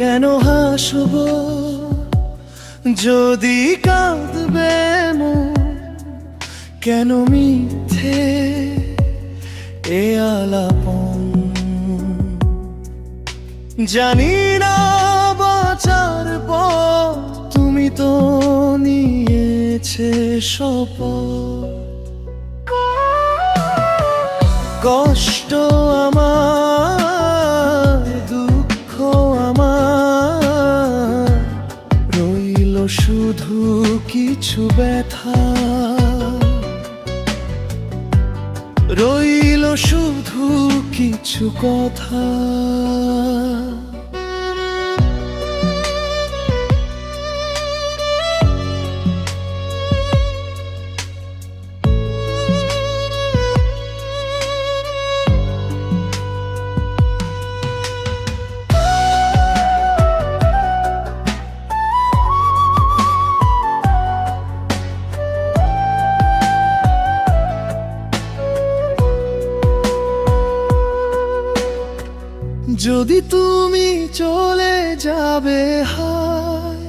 কেন হাসব? যদি কাঁদবে কেন মিথ্যে এ আলাপন? জানি না বাঁচার পর তুমি তো নিয়েছে শপথ। কষ্ট আমার শুধু কিছু ব্যথা। রইল শুধু কিছু কথা। যদি তুমি চলে যাবে, হায়।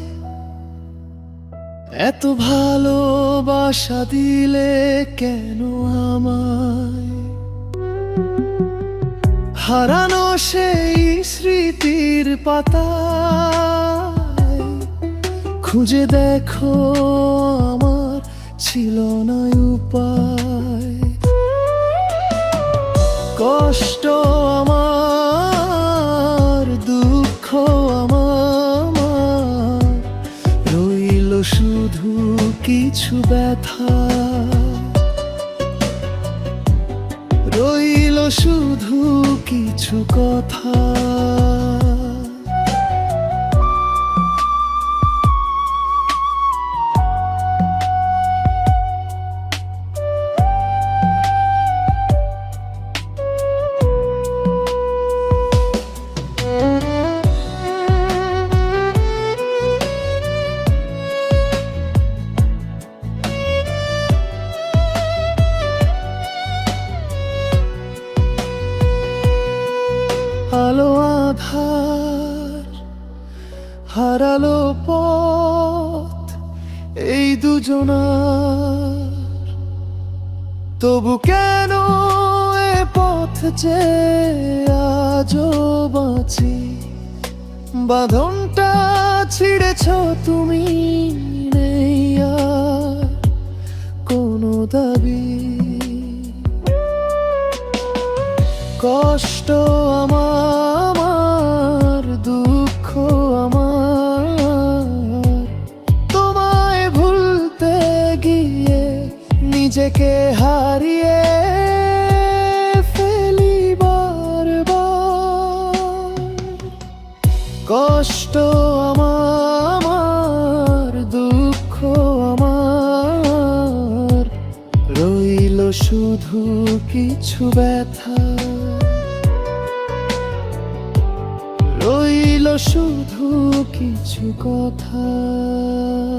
এত ভালোবাসা দিলে কেন আমায়? হারানো সেই স্মৃতির পাতায়। খুঁজে দেখো, আমার ছিল না উপায়। কষ্ট শুধু কিছু ব্যথা। রইল শুধু কিছু কথা। আলো আধার, হারালো পথ এই দুজনার। তবু কেন এ পথ যে আজও বাঁচি? বাঁধনটা ছিঁড়েছ তুমি কষ্ট আমার, দুঃখ আমার। তোমায় ভুলতে গিয়ে নিজেকে হারিয়ে ফেলি কষ্ট আমার, দুঃখ আমার। রইল শুধু কিছু ব্যথা। শুধু কিছু কথা।